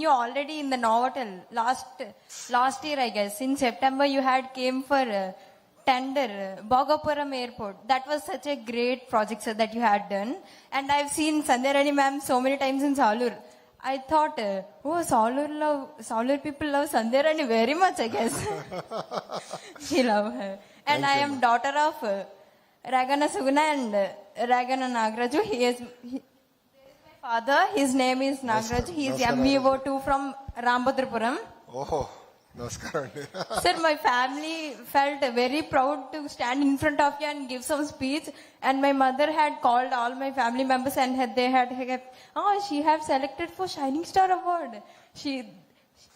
You already in the Novotel last last year, I guess, in September, you had came for uh, tender uh, Bhogapuram Airport. That was such a great project sir, that you had done, and I've seen Sandhya ma'am so many times in Salur. I thought, uh, oh, Salur love Salur people love Sandhya very much, I guess. she love her, and I am daughter of uh, Ragana Suguna and uh, Ragana Nagraju. He is. He, father, his name is Nagraj. He is Namaskaram. MEO2 from Rambhadrapuram. ఓహో నమస్కారం అండి Sir, my family felt very proud to stand in front of you and give some speech. And my mother had called all my family members and had, they had, oh, she have selected for Shining Star Award. She,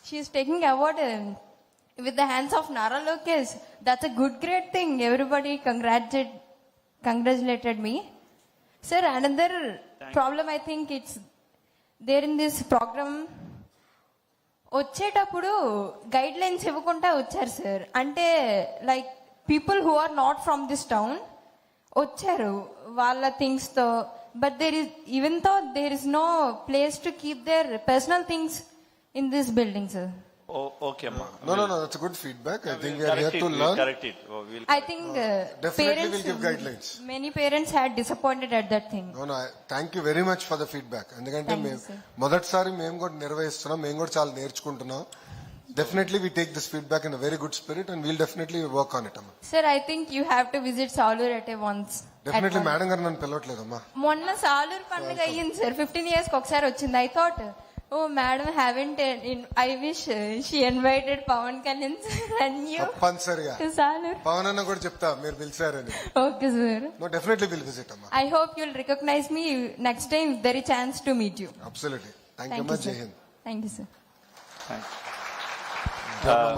she is taking award um, with the hands of Nara Lokesh. That's a good, great thing. Everybody congratulated, congratulated me. Sir, another problem I think it's there in this program వచ్చేటప్పుడు guidelines ఇవ్వకుండా వచ్చారు sir అంటే like people who are not from this town వచ్చారు వాళ్ళ థింగ్స్తో. But there is ఈవెన్తో there is no place to keep their personal things in this building sir okay అమ్మా no no no that's good feedback I think here to learn correct it I think Definitely we'll give guidelines. Many parents had disappointed at that thing no no thank you very much for the feedback ఎందుకంటే మేము. మొదటిసారి మేము కూడా నిర్వహిస్తున్నాం. మేము కూడా చాలా నేర్చుకుంటున్నాం. Definitely we take this feedback in very good spirit and we'll definitely work on it అమ్మా. Sir I think you have to visit Salur at a once definitely madam garu నన్ను పిలవట్లేదమ్మా మొన్న సాలూరు పండుగ అయ్యింది సార్ ఫిఫ్టీన్ ఇయర్స్కి ఒకసారి వచ్చింది I thought oh madam haven't I wish she invited Pavan Kalyan and you తప్పనిసరిగా. To Salur Pavan అన్న కూడా చెప్తా మీరు పిలిచారని. Okay sir no definitely will visit అమ్మా. I hope you'll recognize me next time there chance to meet you absolutely thank you thank you much Jai sir Hind thank you sir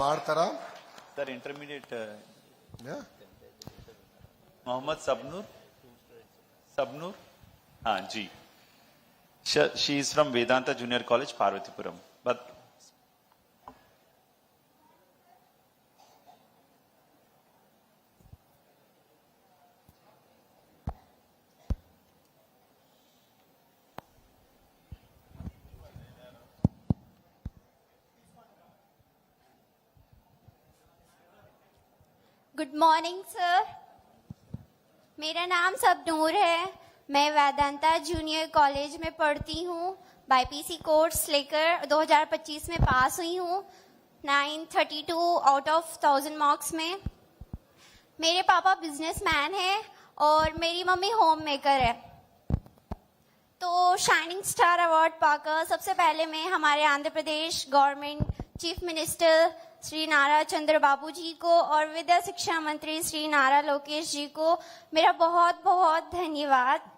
మాడతారా sir intermediate Yeah? Mohammed Sabnoor Sabnoor She is from Vedanta Junior College, Parvatipuram. But good morning sir मेरा नाम सबनूर है मैं Vedanta junior college में पढ़ती हूँ। BiPC course लेकर 2025 में पास हुई हूँ। 932 आउट ऑफ़ थाउज़ेंड मार्क्स में। मेरे पापा बिजनेसमैन हैं और मेरी मम्मी होम मेकर है। तो शाइनिंग स्टार अवार्ड पाकर सबसे पहले मैं हमारे Andhra Pradesh government chief minister Shri Nara Chandra Babu जी को और विद्या शिक्षा मंत्री श्री नारा लोकेश जी को मेरा बहुत बहुत धन्यवाद।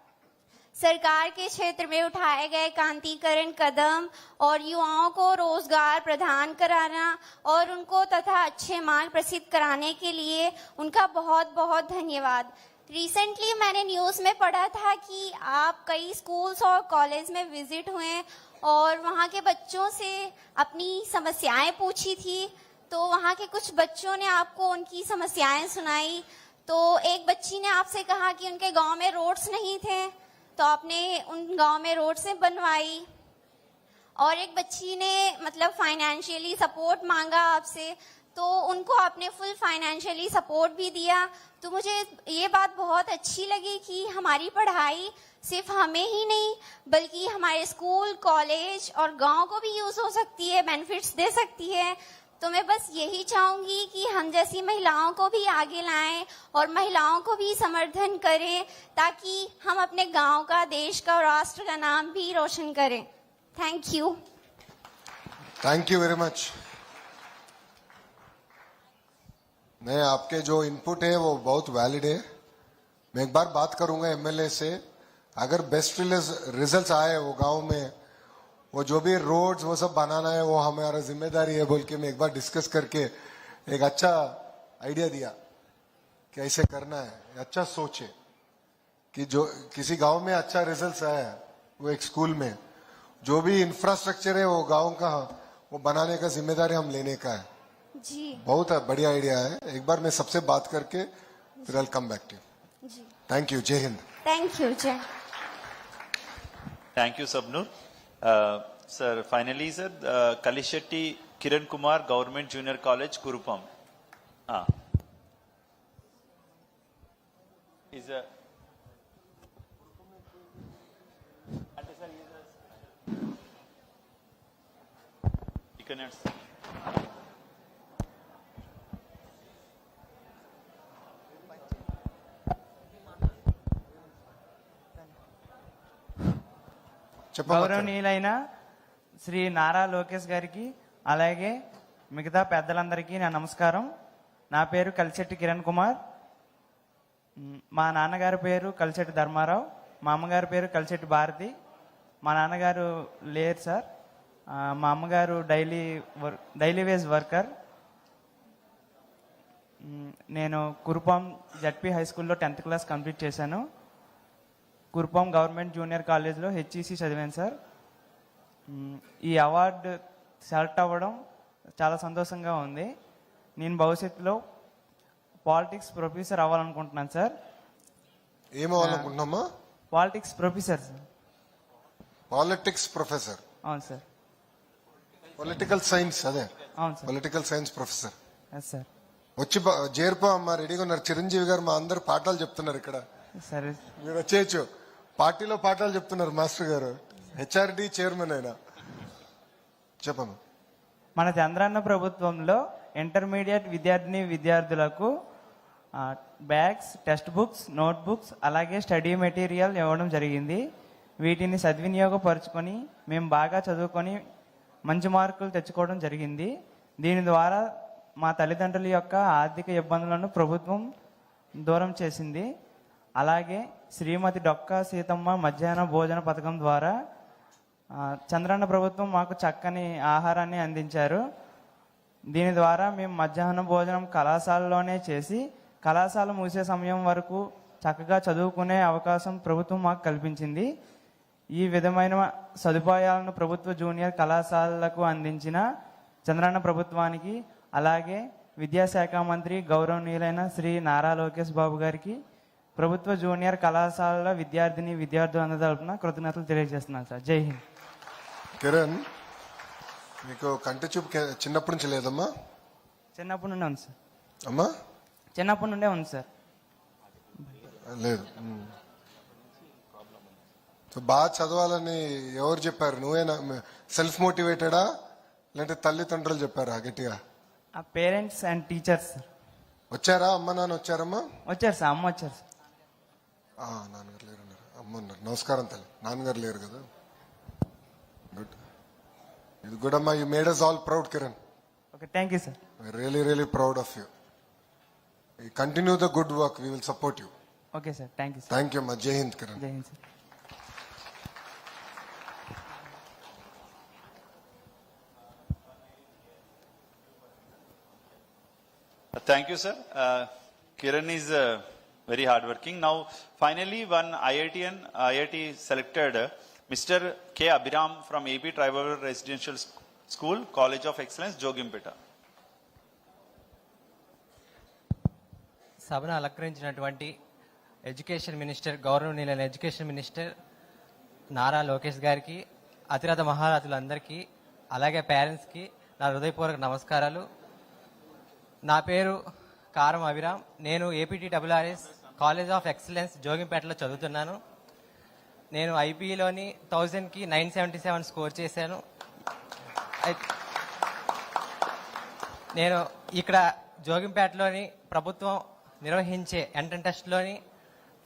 सरकार के क्षेत्र में उठाए गए क्रांतिकरण कदम और युवाओं को रोज़गार प्रदान कराना और उनको तथा अच्छे मार्ग प्रसिद्ध कराने के लिए उनका बहुत बहुत धन्यवाद। रिसेंटली मैंने न्यूज़ में पढ़ा था कि आप कई स्कूल्स और कॉलेज में विज़िट हुए और वहाँ के बच्चों से अपनी समस्याएँ पूछी थी तो वहाँ के कुछ बच्चों ने आपको उनकी समस्याएँ सुनाई। तो एक बच्ची ने आपसे कहा कि उनके गाँव में रोड्स नहीं थे तो आपने उन गाँव में रोड से बनवाई। और एक बच्ची ने मतलब फाइनेंशियली सपोर्ट मांगा आपसे तो उनको आपने फुल फाइनेंशियली सपोर्ट भी दिया। तो मुझे ये बात बहुत अच्छी लगी कि हमारी पढ़ाई सिर्फ़ हमें ही नहीं, बल्कि हमारे स्कूल कॉलेज और गाँव को भी यूज़ हो सकती है बेनिफिट्स दे सकती है। तो मैं बस यही चाहूँगी कि हम जैसी महिलाओं को भी आगे लाएँ और महिलाओं को भी समर्थन करें, ताकि हम अपने गाँव का, देश का राष्ट्र का नाम भी रोशन करें। Thank you thank you very much नहीं आपके जो इनपुट है, वो बहुत वैलिड है। मैं एक बार बात करूँगा एमएलए से। अगर बेस्ट रिजल्ट्स आए वो गाँव में वो जो भी रोड्स वो सब बनाना है वो हमारा ज़िम्मेदारी है बोल के मैं एक बार डिस्कस करके एक अच्छा आइडिया दिया कि ऐसे करना है अच्छा सोचे कि जो किसी गाँव में अच्छा रिज़ल्ट आया वो एक स्कूल में जो भी इंफ्रास्ट्रक्चर है वो गाँव का वो बनाने का ज़िम्मेदारी हम लेने का है। जी। बहुत है, बढ़िया आइडिया है। एक बार मैं सबसे बात करके फिर I come back to thank you Jai Hind thank you Jai thank you Sabnoor Uh, sir, finally, sir, uh, Kalishetti Kiran Kumar, Government Junior College, Kurupam. Ah. Is a. అంటే sir, he is a- ఇక్కడ గౌరవనీయులైన శ్రీ నారా లోకేష్ గారికి అలాగే మిగతా పెద్దలందరికీ నా నమస్కారం. నా పేరు కలిశెట్టి కిరణ్ కుమార్. మా నాన్నగారి పేరు కలిశెట్టి ధర్మారావు. మా అమ్మగారి పేరు కలిశెట్టి భారతి. మా నాన్నగారు లేరు సార్. మా అమ్మగారు డైలీ వర్ డైలీ వేజ్ వర్కర్. నేను కురుపాం జడ్పీ హై స్కూల్లో టెన్త్ క్లాస్ కంప్లీట్ చేశాను. కురుపాం గవర్నమెంట్ జూనియర్ కాలేజ్లో హెచ్ఈసి చదివాను సార్. ఈ అవార్డు సెలెక్ట్ అవ్వడం చాలా సంతోషంగా ఉంది. నేను భవిష్యత్తులో పాలిటిక్స్ ప్రొఫెసర్ అవ్వాలనుకుంటున్నాను sir. ఏమవ్వాలనుకుంటున్నామా politics professor sir. Politics professor. అవును సార్. పొలిటికల్ సైన్స్ అదే. అవును sir. Political science professor. Yes sir. వచ్చి చేరిపో అమ్మా రెడీగా ఉన్నారు. చిరంజీవి గారు మా అందరు పాఠాలు చెప్తున్నారు ఇక్కడ. సరే. మీరు వచ్చేయచ్చు. పార్టీలో పాఠాలు చెప్తున్నారు మాస్టర్ గారు. హెచ్ఆర్డి చైర్మన్ అయినా. చెప్పను మన చంద్రన్న ప్రభుత్వంలో ఇంటర్మీడియట్ విద్యార్థిని విద్యార్థులకు bags text books note books అలాగే స్టడీ మెటీరియల్ ఇవ్వడం జరిగింది. వీటిని సద్వినియోగపరుచుకొని మేము బాగా చదువుకొని మంచి మార్కులు తెచ్చుకోవడం జరిగింది. దీని ద్వారా మా తల్లిదండ్రుల యొక్క ఆర్థిక ఇబ్బందులను ప్రభుత్వం దూరం చేసింది. అలాగే శ్రీమతి డొక్కా సీతమ్మ మధ్యాహ్న భోజన పథకం ద్వారా చంద్రన్న ప్రభుత్వం మాకు చక్కని ఆహారాన్ని అందించారు. దీని ద్వారా మేము మధ్యాహ్న భోజనం కళాశాలలోనే చేసి కళాశాల మూసే సమయం వరకు చక్కగా చదువుకునే అవకాశం ప్రభుత్వం మాకు కల్పించింది. ఈ విధమైన సదుపాయాలను ప్రభుత్వ జూనియర్ కళాశాలలకు అందించిన చంద్రన్న ప్రభుత్వానికి అలాగే విద్యాశాఖ మంత్రి గౌరవనీయులైన శ్రీ నారా లోకేష్ బాబు గారికి ప్రభుత్వ జూనియర్ కళాశాలల విద్యార్థిని విద్యార్థులందరి తరపున కృతజ్ఞతలు తెలియజేస్తున్నాను సార్. జై హింద్. కిరణ్ మీకు కంటి చూపు చిన్నప్పటి నుంచి లేదమ్మా? చిన్నప్పటి నుండే ఉంది సార్. అమ్మా? చిన్నప్పటి నుండే ఉంది సార్. లేదు. బాగా చదవాలని ఎవరు చెప్పారు? నువ్వేనా? సెల్ఫ్ మోటివేటెడా లేదంటే తల్లిదండ్రులు చెప్పారా గట్టిగా? ఆ పేరెంట్స్ అండ్ టీచర్స్ వచ్చారా? అమ్మ నాన్న వచ్చారమ్మా? వచ్చారు సార్. అమ్మ వచ్చారు సార్. నాన్నగారు లేరు ఉన్నారు అమ్మ ఉన్నారు నమస్కారం తల్లి. నాన్నగారు లేరు కదా? గుడ్ ఇది గుడ్ అమ్మా you made us all proud Kiran okay thank you sir really really proud of you continue the good work we will support you okay sir thank you sir thank you అమ్మా Jai Hind Kiran Jai Hind sir Thank you, sir. Uh, Kiran is uh, very hardworking. Now, finally, one IITN, IIT selected uh, Mr. K. Abhiram from AP Tribal Residential Sc- School, College of Excellence, Jogimpeta. సభను అలంకరించినటువంటి education minister గౌరవనీయులైన education minister Nara Lokesh గారికి అతిరథ మహారథులందరికీ అలాగే పేరెంట్స్కి నా హృదయపూర్వక నమస్కారాలు నా పేరు కారం అభిరామ్. నేను APT WRS college of excellence జోగింపేటలో చదువుతున్నాను. నేను ఐపీలోని థౌజండ్కి నైన్ సెవెంటీ సెవెన్ స్కోర్ చేశాను. నేను ఇక్కడ జోగింపేటలోని ప్రభుత్వం నిర్వహించే ఎంట్రన్ టెస్ట్లోని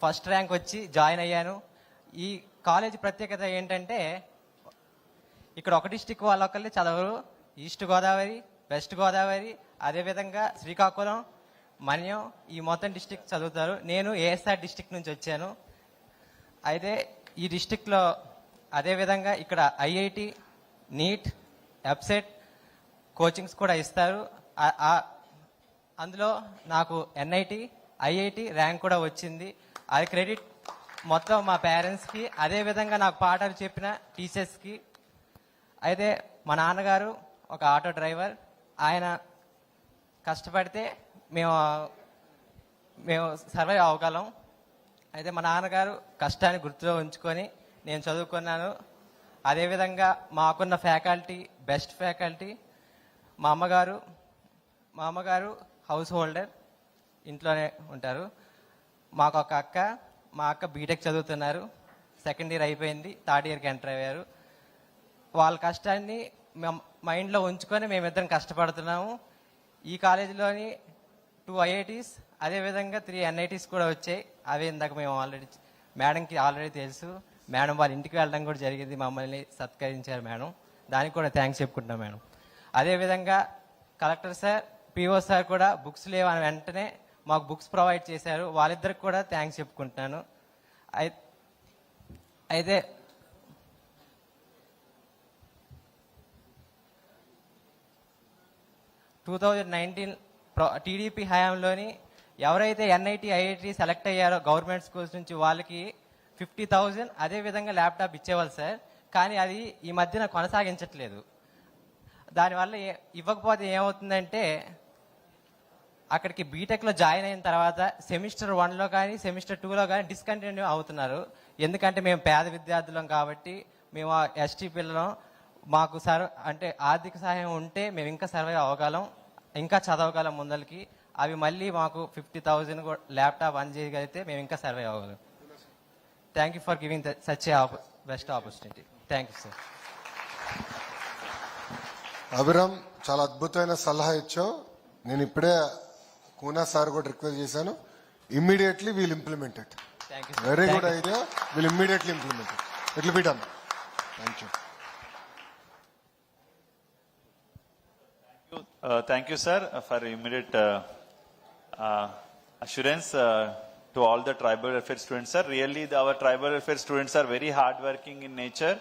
ఫస్ట్ ర్యాంక్ వచ్చి జాయిన్ అయ్యాను. ఈ కాలేజ్ ప్రత్యేకత ఏంటంటే ఇక్కడ ఒక డిస్టిక్ వాళ్ళొక్కళ్ళే చదవరు. ఈస్ట్ గోదావరి వెస్ట్ గోదావరి అదేవిధంగా శ్రీకాకుళం మన్యం ఈ మొత్తం డిస్టిక్ చదువుతారు. నేను ఏఎస్ఆర్ డిస్టిక్ నుంచి వచ్చాను. అయితే ఈ డిస్టిక్లో అదేవిధంగా ఇక్కడ ఐఐటి నీట్ ఎప్సెట్ కోచింగ్స్ కూడా ఇస్తారు. అందులో నాకు ఎన్ఐటి ఐఐటి ర్యాంక్ కూడా వచ్చింది. అది క్రెడిట్ మొత్తం మా పేరెంట్స్కి అదేవిధంగా నాకు పాఠాలు చెప్పిన టీచర్స్కి అయితే మా నాన్నగారు ఒక ఆటో డ్రైవర్. ఆయన కష్టపడితే మేము మేము సర్వైవ్ అవ్వగలం అయితే మా నాన్నగారు కష్టాన్ని గుర్తులో ఉంచుకొని నేను చదువుకున్నాను. అదేవిధంగా మాకున్న ఫ్యాకల్టీ బెస్ట్ ఫ్యాకల్టీ మా అమ్మగారు మా అమ్మగారు హౌస్ హోల్డర్ ఇంట్లోనే ఉంటారు. మాకు ఒక అక్క మా అక్క బీటెక్ చదువుతున్నారు. సెకండ్ ఇయర్ అయిపోయింది థర్డ్ ఇయర్కి ఎంటర్ అయ్యారు. వాళ్ళ కష్టాన్ని మైండ్లో ఉంచుకొని మేమిద్దరం కష్టపడుతున్నాము. ఈ కాలేజీలోని టూ ఐఐటీస్ అదేవిధంగా త్రీ ఎన్ఐటీస్ కూడా వచ్చాయి. అవి ఇందాక మేము ఆల్రెడీ మేడంకి ఆల్రెడీ తెలుసు. మేడం వాళ్ళ ఇంటికి వెళ్ళడం కూడా జరిగింది. మమ్మల్ని సత్కరించారు మేడం దానికి కూడా థ్యాంక్స్ చెప్పుకుంటున్నాం మేడం అదేవిధంగా కలెక్టర్ సార్ పిఓ సార్ కూడా బుక్స్ లేవని వెంటనే మాకు బుక్స్ ప్రొవైడ్ చేశారు. వాళ్ళిద్దరికి కూడా థ్యాంక్స్ చెప్పుకుంటున్నాను. అయితే టూ థౌజండ్ నైన్టీన్ టీడీపీ హయాంలోని ఎవరైతే ఎన్ఐటి ఐఐటి సెలెక్ట్ అయ్యారో గవర్నమెంట్ స్కూల్స్ నుంచి వాళ్ళకి ఫిఫ్టీ థౌజండ్ అదే విధంగా ల్యాప్టాప్ ఇచ్చేవాళ్ళు సార్. కానీ అది ఈ మధ్యన కొనసాగించట్లేదు. దానివల్ల ఇవ్వకపోతే ఏమవుతుందంటే అక్కడికి బీటెక్లో జాయిన్ అయిన తర్వాత సెమిస్టర్ వన్లో కానీ సెమిస్టర్ టూలో కానీ డిస్కంటిన్యూ అవుతున్నారు. ఎందుకంటే మేము పేద విద్యార్థులం కాబట్టి మేము ఎస్టీ పిల్లలం మాకు సర్ అంటే ఆర్థిక సహాయం ఉంటే మేము ఇంకా సర్వైవ్ అవ్వగలం. ఇంకా చదవగలం ముందరికి అవి మళ్ళీ మాకు ఫిఫ్టీ థౌజండ్ ల్యాప్టాప్ అందజేయగలిగితే మేము ఇంకా survive అవ్వగలం. Thank you for giving such best opportunity thank you sir Abhiram చాలా అద్భుతమైన సలహా ఇచ్చావు. నేను ఇప్పుడే కూనా సార్ కూడా రిక్వెస్ట్ చేశాను. Immediately we'll implement it thank you very good idea will immediately implement it it will be done thank you Uh, thank you, sir, uh, for immediate uh, uh, assurance uh, to all the tribal welfare students, sir. Really, the, our tribal welfare students are very hardworking in nature.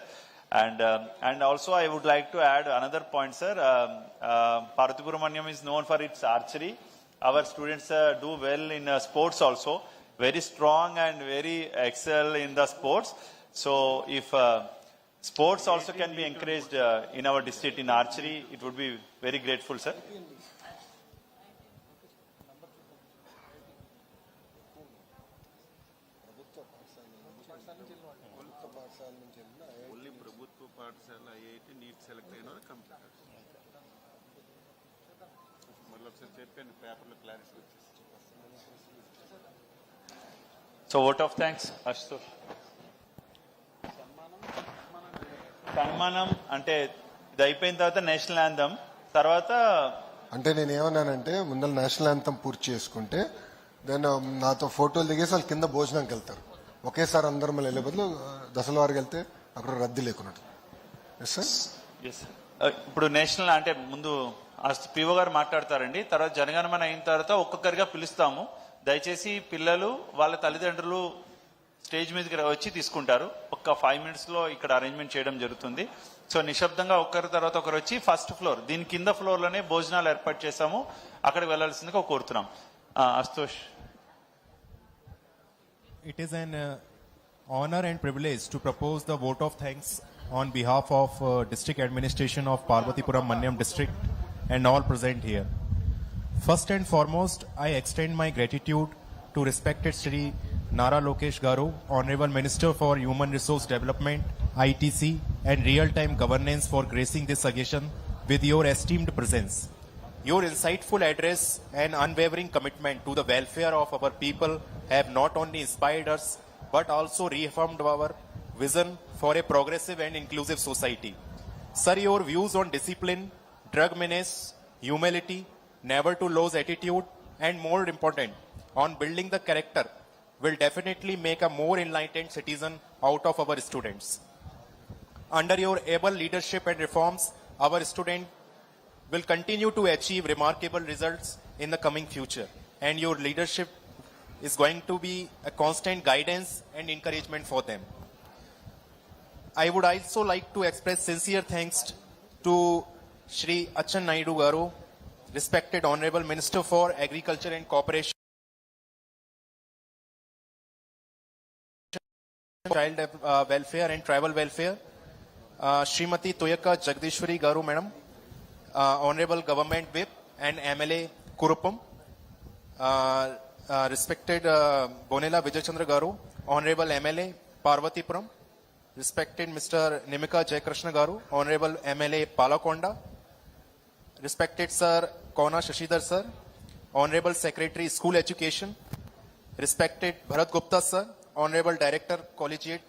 And um, and also, I would like to add another point, sir. Um, uh, is known for its archery. Our students uh, do well in uh, sports also. Very strong and very excel in the sports. So, if uh, Sports also can be encouraged uh, in our district in archery. It would be very grateful, sir. So, vote of thanks, Ashutosh. సన్మానం అంటే ఇది అయిపోయిన తర్వాత national anthem తర్వాత అంటే నేను ఏమన్నానంటే ముందర national యాంతం పూర్తి చేసుకుంటే దెన్ నాతో ఫోటోలు దిగేసి వాళ్ళు కింద భోజనంకి వెళ్తారు. ఒకేసారి అందరం మళ్ళీ వెళ్ళే బదులు దశల వారికి వెళ్తే అక్కడ రద్దీ లేకున్నట్టు. Yes sir Yes, sir. Uh, ఇప్పుడు నేషనల్ అంటే ముందు పిఓ గారు మాట్లాడతారండి. తర్వాత జనగణమన అయిన తర్వాత ఒక్కొక్కరిగా పిలుస్తాము. దయచేసి పిల్లలు వాళ్ళ తల్లిదండ్రులు స్టేజ్ మీదకి వచ్చి తీసుకుంటారు. ఒక్క ఫైవ్ మినిట్స్లో ఇక్కడ అరేంజ్మెంట్ చేయడం జరుగుతుంది. సో నిశ్శబ్దంగా ఒకరి తర్వాత ఒకరు వచ్చి ఫస్ట్ ఫ్లోర్ దీని కింద ఫ్లోర్లోనే భోజనాలు ఏర్పాటు చేశాము. అక్కడికి వెళ్ళాల్సిందిగా కోరుతున్నాం. Ashutosh it is and honour and privilege to propose the vote of thanks on behalf of district administration of Parvathipuram Manyam district and all present here first and foremost I extend my gratitude to respected Shri Nara Lokesh Garu, Honorable Minister for Human Resource Development, ITC, and real-time governance for gracing this occasion with your esteemed presence. Your insightful address and unwavering commitment to the welfare of our people have not only inspired us but also reaffirmed our vision for a progressive and inclusive society. Sir, your views on discipline, drug menace, humility, never to lose attitude, and more important, on building the character will definitely make a more enlightened citizen out of our students. Under your able leadership and reforms, our student will continue to achieve remarkable results in the coming future. And your leadership is going to be a constant guidance and encouragement for them. I would also like to express sincere thanks to Shri Achan Naidu Garu, respected Honorable Minister for Agriculture and Cooperation, Child uh, Welfare and Tribal Welfare, uh, Srimati Toyaka Jagdishwari Garu, Madam, uh, Honorable Government Whip and MLA Kurupam, uh, uh, respected uh, Bonela Vijaychandra Garu, Honorable MLA Parvatipuram, respected Mr. Nimika Jaikrishna Garu, Honorable MLA Palakonda, respected Sir Kona Shashidhar Sir, Honorable Secretary School Education, respected Bharat Gupta Sir, Honorable Director Collegiate,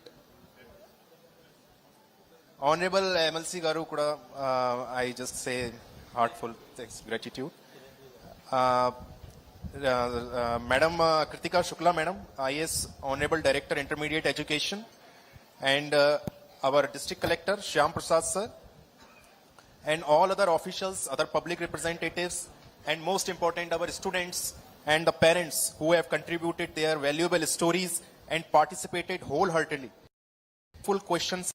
Honorable MLC Garu Kuda, uh, I just say heartful thanks, gratitude. Uh, uh, uh, Madam uh, Kritika Shukla, Madam, IS Honorable Director Intermediate Education, and uh, our District Collector Shyam Prasad Sir, and all other officials, other public representatives, and most important, our students and the parents who have contributed their valuable stories and participated wholeheartedly. Full questions.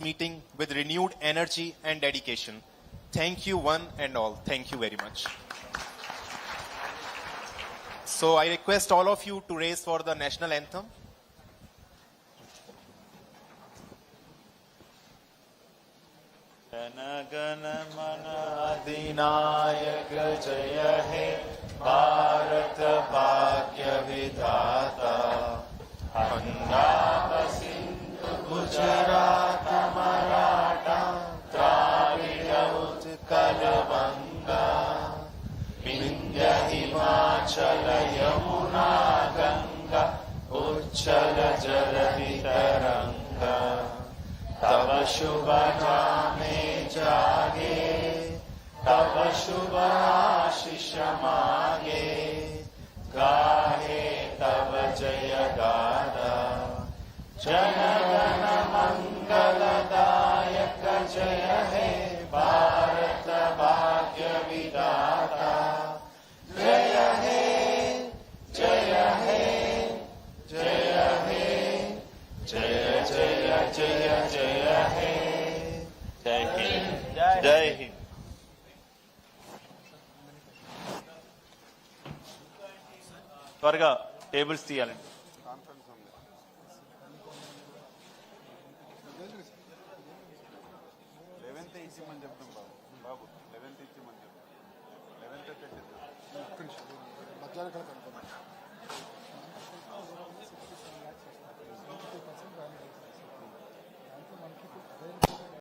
meeting with renewed energy and dedication. Thank you, one and all. Thank you very much. So I request all of you to raise for the national anthem. जनगण मन अधिनायक जय हे भारत भाग्य विधाता पंजाब सिंधु गुजरात मराठा हिमाचल यमुना गंगा उच्चल जलधि तरंगा तब शुभ नामे जागे तब शुभ आशीष मागे गाहे तब जय गादा जनगण मंगलदायक जय हे भारत జయ జయ జయ జయ హే జై హింద్. జై హింద్ త్వరగా టేబుల్స్ తీయాలండి లెవెన్త్ ఇచ్చిమని చెప్తాం బాబు. బాబు లెవెన్త్ ఇచ్చిమని చెప్తాం. లెవెన్త్